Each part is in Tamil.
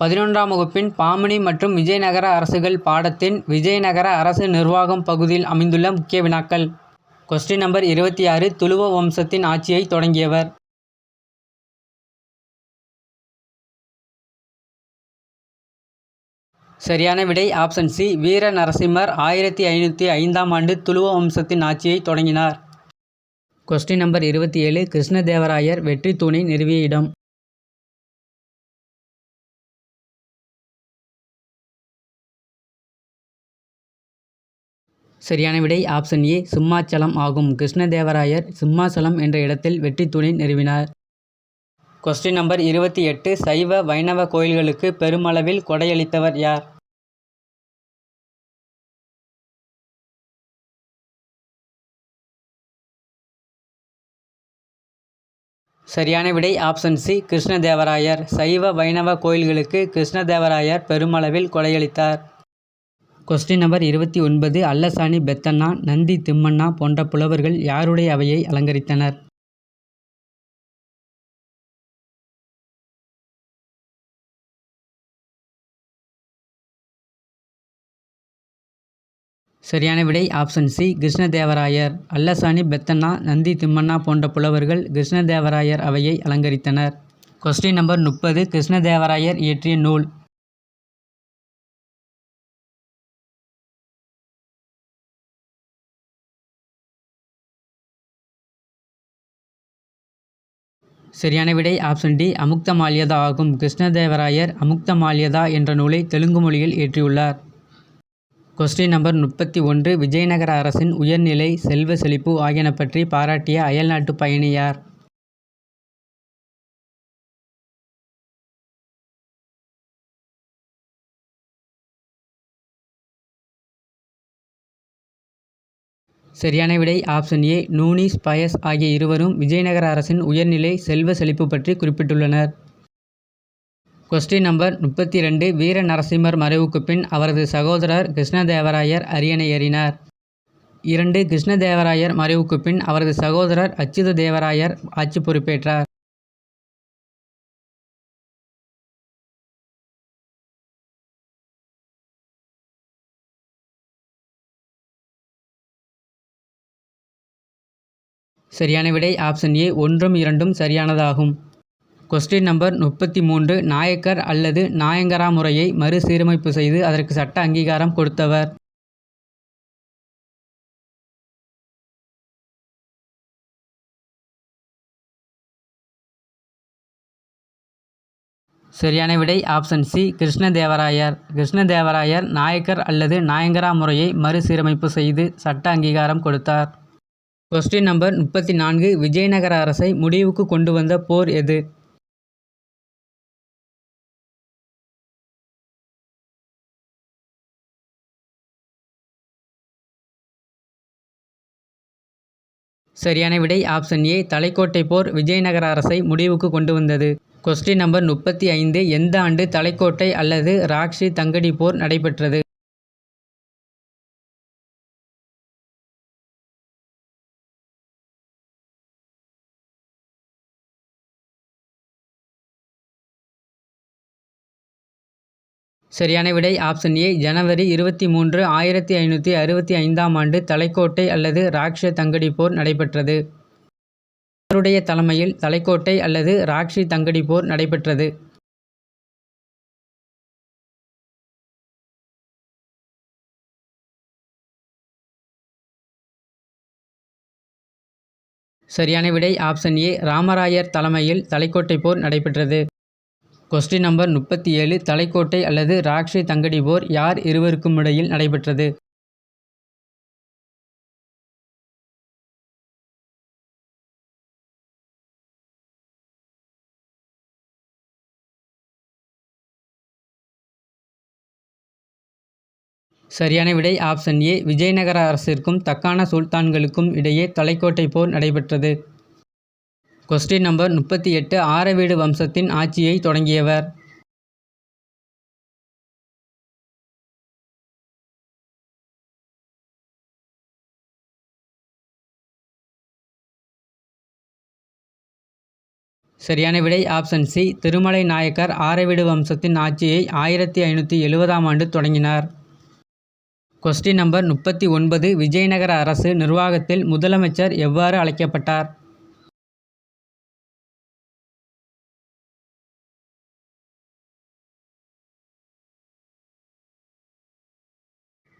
பதினொன்றாம் வகுப்பின் பாமணி மற்றும் விஜயநகர அரசுகள் பாடத்தின் விஜயநகர அரசு நிர்வாகம் பகுதியில் அமைந்துள்ள முக்கிய வினாக்கள். கொஸ்டின் நம்பர் இருபத்தி ஆறு துளுவ வம்சத்தின் ஆட்சியை தொடங்கியவர். சரியான விடை ஆப்ஷன் சி வீர நரசிம்மர் ஆயிரத்தி ஐநூற்றி ஐந்தாம் ஆண்டு துளுவ வம்சத்தின் ஆட்சியை தொடங்கினார். கொஸ்டின் நம்பர் இருபத்தி ஏழு கிருஷ்ணதேவராயர் வெற்றி தூணை நிறுவிய இடம். சரியான விடை ஆப்ஷன் ஏ சிம்மாச்சலம் ஆகும். கிருஷ்ணதேவராயர் சிம்மாசலம் என்ற இடத்தில் வெற்றி நிறுவினார். கொஸ்டின் நம்பர் இருபத்தி எட்டு சைவ வைணவ கோயில்களுக்கு பெருமளவில் கொடையளித்தவர் யார்? சரியான விடை ஆப்ஷன் சி கிருஷ்ணதேவராயர். சைவ வைணவ கோயில்களுக்கு கிருஷ்ணதேவராயர் பெருமளவில் கொடையளித்தார். கொஸ்டின் நம்பர் இருபத்தி ஒன்பது அல்லசாணி பெத்தண்ணா நந்தி திம்மண்ணா போன்ற புலவர்கள் யாருடைய அவையை அலங்கரித்தனர்? சரியான விடை ஆப்ஷன் சி கிருஷ்ணதேவராயர். அல்லசாணி பெத்தண்ணா நந்தி திம்மண்ணா போன்ற புலவர்கள் கிருஷ்ணதேவராயர் அவையை அலங்கரித்தனர். கொஸ்டின் நம்பர் முப்பது கிருஷ்ணதேவராயர் இயற்றிய நூல். சரியான விடை ஆப்ஷன் டி அமுக்தமால்யதா ஆகும். கிருஷ்ணதேவராயர் அமுக்தமால்யதா என்ற நூலை தெலுங்கு மொழியில் இயற்றியுள்ளார் கொஸ்டின் நம்பர் முப்பத்தி ஒன்று விஜயநகர அரசின் உயர்நிலை செல்வ செழிப்பு ஆகியன பற்றி பாராட்டிய அயல்நாட்டு பயணியார். சரியான விடை ஆப்ஷன் ஏ நூனிஸ் பயஸ் ஆகிய இருவரும் விஜயநகர அரசின் உயர்நிலை செல்வ செழிப்பு பற்றி குறிப்பிட்டுள்ளனர். கொஸ்டின் நம்பர் முப்பத்தி ரெண்டு வீர நரசிம்மர் மறைவுக்கு பின் அவரது சகோதரர் கிருஷ்ணதேவராயர் அரியணை ஏறினார். இரண்டு கிருஷ்ணதேவராயர் மறைவுக்கு பின் அவரது சகோதரர் அச்சுத தேவராயர் ஆட்சி பொறுப்பேற்றார். சரியான விடை ஆப்ஷன் ஏ ஒன்றும் இரண்டும் சரியானதாகும். கொஸ்டின் நம்பர் முப்பத்தி மூன்று நாயக்கர் அல்லது நாயங்கரா முறையை மறுசீரமைப்பு செய்து அதற்கு சட்ட அங்கீகாரம் கொடுத்தவர். சரியான விடை ஆப்ஷன் சி கிருஷ்ணதேவராயர். கிருஷ்ணதேவராயர் நாயக்கர் அல்லது நாயங்கரா முறையை மறுசீரமைப்பு செய்து சட்ட அங்கீகாரம் கொடுத்தார். கொஸ்டின் நம்பர் முப்பத்தி நான்கு விஜயநகர அரசை முடிவுக்கு கொண்டு வந்த போர் எது? சரியான விடை ஆப்ஷன் ஏ தலைக்கோட்டை போர் விஜயநகர அரசை முடிவுக்கு கொண்டு வந்தது. கொஸ்டின் நம்பர் முப்பத்தி ஐந்து எந்த ஆண்டு தலைக்கோட்டை அல்லது ராக்ஷி தங்கடி போர் நடைபெற்றது? சரியான விடை ஆப்ஷன் ஏ ஜனவரி இருபத்தி மூன்று ஆயிரத்தி ஐநூற்றி அறுபத்தி ஐந்தாம் ஆண்டு தலைக்கோட்டை அல்லது ராக்ஷ தங்கடி போர் நடைபெற்றது. அவருடைய தலைமையில் தலைக்கோட்டை அல்லது ராக்ஷி தங்கடி போர் நடைபெற்றது. சரியான விடை ஆப்ஷன் ஏ ராமராயர் தலைமையில் தலைக்கோட்டை போர் நடைபெற்றது. கொஸ்டின் நம்பர் முப்பத்தி ஏழு தலைக்கோட்டை அல்லது ராக்ஷி தங்கடி போர் யார் இருவருக்கும் இடையில் நடைபெற்றது? சரியான விடை ஆப்ஷன் ஏ விஜயநகர அரசிற்கும் தக்கான சுல்தான்களுக்கும் இடையே தலைக்கோட்டை போர் நடைபெற்றது. கொஸ்டின் நம்பர் முப்பத்தி எட்டு ஆரவீடு வம்சத்தின் ஆட்சியை தொடங்கியவர். சரியான விடை ஆப்ஷன் சி திருமலை நாயக்கர் ஆரவீடு வம்சத்தின் ஆட்சியை ஆயிரத்தி ஐநூற்றி எழுபதாம் ஆண்டு தொடங்கினார். கொஸ்டின் நம்பர் முப்பத்தி ஒன்பது. விஜயநகர அரசு நிர்வாகத்தில் முதலமைச்சர் எவ்வாறு அழைக்கப்பட்டார்?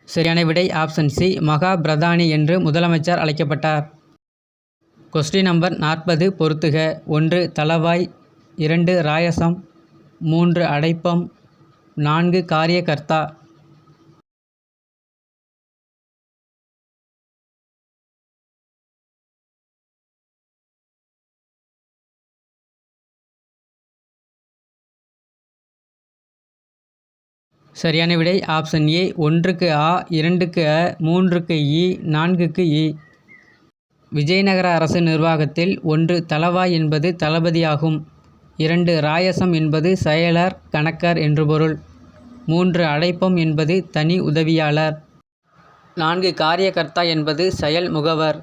சரியான விடை ஆப்ஷன் சி மகா பிரதானி என்று முதலமைச்சர் அழைக்கப்பட்டார். கொஸ்டின் நம்பர் நாற்பது பொறுத்துக. ஒன்று தளவாய். இரண்டு ராயசம். மூன்று அடைப்பம். நான்கு காரியகர்த்தா. சரியான விடை ஆப்ஷன் ஏ. ஒன்றுக்கு ஆ இரண்டுக்கு அ மூன்றுக்கு இ நான்குக்கு இ. விஜயநகர அரசு நிர்வாகத்தில் ஒன்று தளவாய் என்பது தளபதியாகும். இரண்டு ராயசம் என்பது செயலர் கணக்கர் என்று பொருள். மூன்று அடைப்பம் என்பது தனி உதவியாளர். நான்கு காரியகர்த்தா என்பது செயல் முகவர்.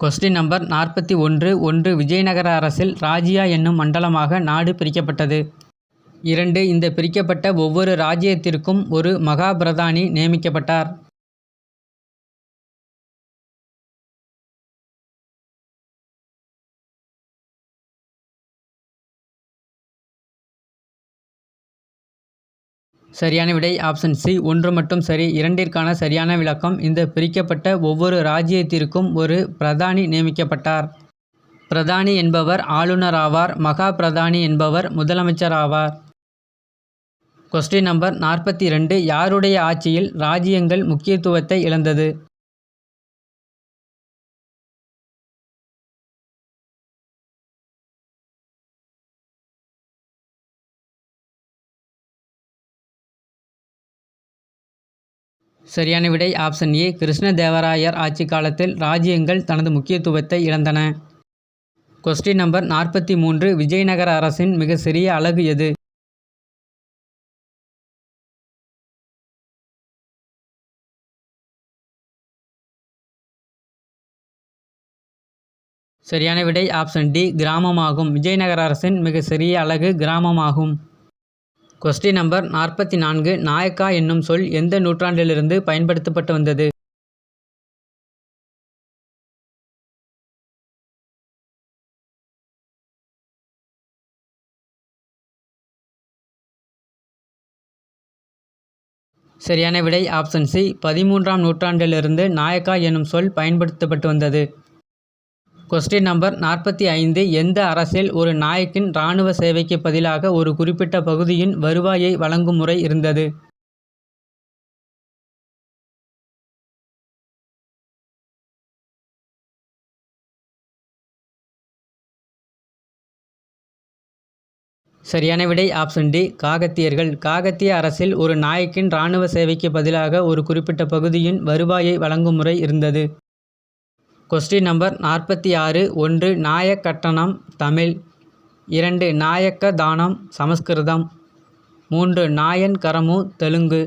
கொஸ்டின் நம்பர் நாற்பத்தி ஒன்று. ஒன்று விஜயநகர அரசில் ராஜியா என்னும் மண்டலமாக நாடு பிரிக்கப்பட்டது. இரண்டு இந்த பிரிக்கப்பட்ட ஒவ்வொரு ராஜ்யத்திற்கும் ஒரு மகாபிரதானி நியமிக்கப்பட்டார். சரியான விடை ஆப்ஷன் சி ஒன்று மட்டும் சரி. இரண்டிற்கான சரியான விளக்கம் இந்த பிரிக்கப்பட்ட ஒவ்வொரு ராஜ்யத்திற்கும் ஒரு பிரதானி நியமிக்கப்பட்டார். பிரதானி என்பவர் ஆளுநர் ஆவார் மகா பிரதானி என்பவர் முதலமைச்சர் ஆவார் கொஸ்டின் நம்பர் நாற்பத்தி ரெண்டு யாருடைய ஆட்சியில் ராஜ்யங்கள் முக்கியத்துவத்தை இழந்தது? சரியான விடை ஆப்ஷன் ஏ. கிருஷ்ணதேவராயர் ஆட்சி காலத்தில் ராஜ்யங்கள் தனது முக்கியத்துவத்தை இழந்தன. கொஸ்டின் நம்பர் நாற்பத்தி மூன்று. விஜயநகர அரசின் மிக சிறிய அலகு எது? சரியான விடை ஆப்ஷன் டி கிராமமாகும். விஜயநகர அரசின் மிக சிறிய அலகு கிராமமாகும். கொஸ்டின் நம்பர் நாற்பத்தி நான்கு நாயக்கா என்னும் சொல் எந்த நூற்றாண்டிலிருந்து பயன்படுத்தப்பட்டு வந்தது? சரியான விடை ஆப்ஷன் சி பதிமூன்றாம் நூற்றாண்டிலிருந்து நாயக்கா என்னும் சொல் பயன்படுத்தப்பட்டு வந்தது. கொஸ்டின் நம்பர் நாற்பத்தி ஐந்து எந்த அரசில் ஒரு நாயக்கின் இராணுவ சேவைக்கு பதிலாக ஒரு குறிப்பிட்ட பகுதியின் வருவாயை வழங்கும் முறை இருந்தது? சரியான விடை ஆப்ஷன் டி காகத்தியர்கள். காகத்திய அரசில் ஒரு நாயக்கின் இராணுவ சேவைக்கு பதிலாக ஒரு குறிப்பிட்ட பகுதியின் வருவாயை வழங்கும் முறை இருந்தது. கொஸ்டின் நம்பர் நாற்பத்தி ஆறு ஒன்று நாயக் கட்டணம் தமிழ். இரண்டு நாயக்க தானம் சமஸ்கிருதம். மூன்று நாயன் கரமு தெலுங்கு.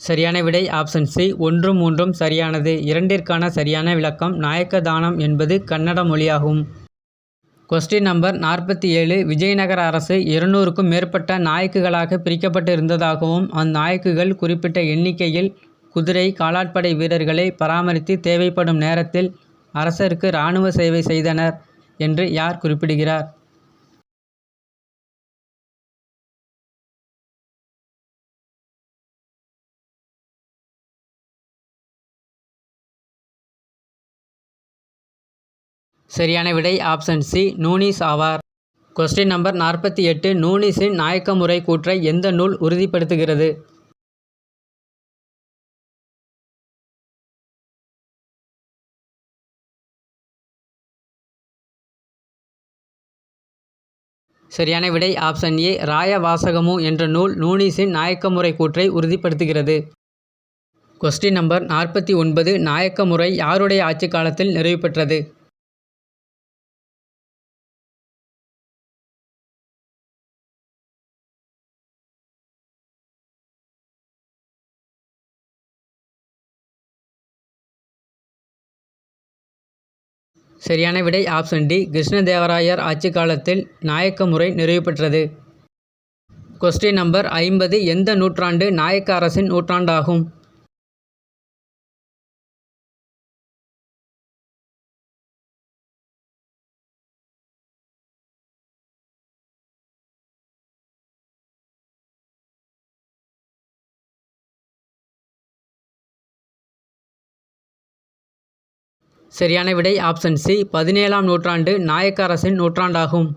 சரியான விடை ஆப்ஷன் சி ஒன்றும் மூன்றும் சரியானது. இரண்டிற்கான சரியான விளக்கம் நாயக்க தானம் என்பது கன்னட மொழியாகும். கொஸ்டின் நம்பர் நாற்பத்தி ஏழு. விஜயநகர அரசு இருநூறுக்கும் மேற்பட்ட நாயக்குகளாக பிரிக்கப்பட்டு இருந்ததாகவும் அந்நாயக்குகள் குறிப்பிட்ட எண்ணிக்கையில் குதிரை காலாட்படை வீரர்களை பராமரித்து தேவைப்படும் நேரத்தில் அரசருக்கு இராணுவ சேவை செய்தனர் என்று யார் குறிப்பிடுகிறார்? சரியான விடை ஆப்ஷன் சி நூனிஸ் ஆவார். கொஸ்டின் நம்பர் நாற்பத்தி எட்டு நூனிஸின் நாயக்க முறை கூற்றை எந்த நூல் உறுதிப்படுத்துகிறது? சரியான விடை ஆப்ஷன் ஏ ராய வாசகமு என்ற நூல் நூனிஸின் நாயக்க முறை கூற்றை உறுதிப்படுத்துகிறது. கொஸ்டின் நம்பர் நாற்பத்தி ஒன்பது நாயக்க முறை யாருடைய ஆட்சி காலத்தில் நிறைவு பெற்றது? சரியான விடை ஆப்ஷன் டி கிருஷ்ணதேவராயர் ஆட்சி காலத்தில் நாயக்க முறை நிறைவு பெற்றது. கொஸ்டின் நம்பர் ஐம்பது. எந்த நூற்றாண்டு நாயக்க அரசின் நூற்றாண்டாகும்? சரியான விடை ஆப்ஷன் சி. பதினேழாம் நூற்றாண்டு நாயக்க அரசின் நூற்றாண்டாகும்.